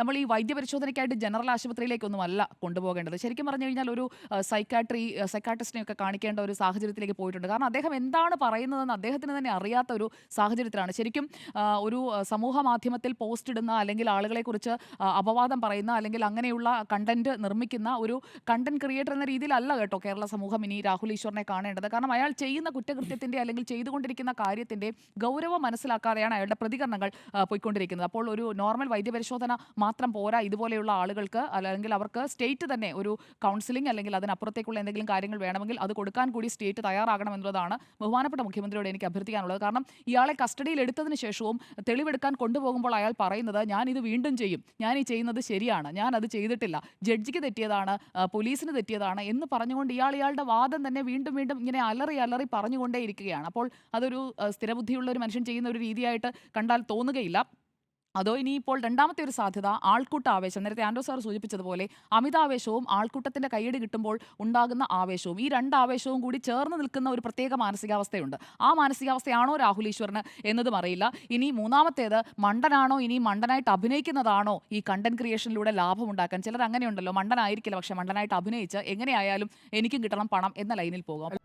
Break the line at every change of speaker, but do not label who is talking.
നമ്മൾ ഈ വൈദ്യപരിശോധനയ്ക്കായിട്ട് ജനറൽ ആശുപത്രിയിലേക്കൊന്നും അല്ല കൊണ്ടുപോകേണ്ടത്. ശരിക്കും പറഞ്ഞു കഴിഞ്ഞാൽ ഒരു സൈക്കാട്രി സൈക്കാട്രിസ്റ്റിനെയൊക്കെ കാണിക്കേണ്ട ഒരു സാഹചര്യത്തിലേക്ക് പോയിട്ടുണ്ട്. കാരണം അദ്ദേഹം എന്താണ് പറയുന്നതെന്ന് അദ്ദേഹത്തിന് തന്നെ അറിയാത്ത ഒരു സാഹചര്യത്തിലാണ്. ശരിക്കും ഒരു സമൂഹ മാധ്യമത്തിൽ പോസ്റ്റ് ഇടുന്ന അല്ലെങ്കിൽ ആളുകളെക്കുറിച്ച് അപവാദം പറയുന്ന അല്ലെങ്കിൽ അങ്ങനെയുള്ള കണ്ടന്റ് നിർമ്മിക്കുന്ന ഒരു കണ്ടന്റ് ക്രിയേറ്റർ എന്ന രീതിയിലല്ല കേട്ടോ കേരള സമൂഹം ഇനി രാഹുൽ ഈശ്വറിനെ കാണേണ്ടത്. കാരണം അയാൾ ചെയ്യുന്ന കുറ്റകൃത്യത്തിന്റെ അല്ലെങ്കിൽ ചെയ്തുകൊണ്ടിരിക്കുന്ന കാര്യത്തിന്റെ ഗൗരവം മനസ്സിലാക്കാതെയാണ് അയാളുടെ പ്രതികരണങ്ങൾ പോയിക്കൊണ്ടിരിക്കുന്നത്. അപ്പോൾ ഒരു നോർമൽ വൈദ്യപരിശോധന മാത്രം പോരാ ഇതുപോലെയുള്ള ആളുകൾക്ക് അല്ലെങ്കിൽ അവർക്ക് സ്റ്റേറ്റ് തന്നെ ഒരു കൗൺസിലിംഗ് അല്ലെങ്കിൽ അതിനപ്പുറത്തേക്കുള്ള എന്തെങ്കിലും കാര്യങ്ങൾ വേണമെങ്കിൽ അത് കൊടുക്കാൻ കൂടി സ്റ്റേറ്റ് തയ്യാറാകണം എന്നുള്ളതാണ് ബഹുമാനപ്പെട്ട മുഖ്യമന്ത്രിയോട് എനിക്ക് അഭ്യർത്ഥിക്കാനുള്ളത്. കാരണം ഇയാളെ കസ്റ്റഡിയിൽ എടുത്തതിന് ശേഷവും തെളിവെടുക്കാൻ കൊണ്ടുപോകുമ്പോൾ അയാൾ പറയുന്നത് ഞാൻ ഇത് വീണ്ടും ചെയ്യും. ഞാൻ ഈ ചെയ്യുന്നത് ശരിയാണ്. ഞാൻ അത് ചെയ്തിട്ടില്ല. ജഡ്ജിക്ക് തെറ്റിയതാണ് പോലീസിന് തെറ്റിയതാണ് എന്ന് പറഞ്ഞുകൊണ്ട് ഇയാൾ ഇയാളുടെ വാദം തന്നെ വീണ്ടും വീണ്ടും ഇങ്ങനെ അലറി അലറി പറഞ്ഞുകൊണ്ടേ ഇരിക്കുകയാണ് അപ്പോൾ അതൊരു സ്ഥിരബുദ്ധിയുള്ള ഒരു മനുഷ്യൻ ചെയ്യുന്ന ഒരു രീതിയായിട്ട് കണ്ടാൽ തോന്നുകയില്ല. അതോ ഇനിയിപ്പോൾ രണ്ടാമത്തെ ഒരു സാധ്യത ആൾക്കൂട്ട ആവേശം. നേരത്തെ ആൻഡോ സാർ സൂചിപ്പിച്ചതുപോലെ അമിതാവേശവും ആൾക്കൂട്ടത്തിന്റെ കൈയടി കിട്ടുമ്പോൾ ഉണ്ടാകുന്ന ആവേശവും ഈ രണ്ട് ആവേശവും കൂടി ചേർന്ന് നിൽക്കുന്ന ഒരു പ്രത്യേക മാനസികാവസ്ഥയുണ്ട്. ആ മാനസികാവസ്ഥയാണോ രാഹുൽ ഈശ്വറിന് എന്നതും അറിയില്ല. ഇനി മൂന്നാമത്തേത് മണ്ടനാണോ ഇനി മണ്ടനായിട്ട് അഭിനയിക്കുന്നതാണോ ഈ കണ്ടന്റ് ക്രിയേഷനിലൂടെ ലാഭം ഉണ്ടാക്കാൻ? ചിലർ അങ്ങനെയുണ്ടല്ലോ മണ്ടനായിരിക്കില്ല പക്ഷെ മണ്ടനായിട്ട് അഭിനയിച്ച് എങ്ങനെയായാലും എനിക്കും കിട്ടണം പണം എന്ന ലൈനിൽ പോകും.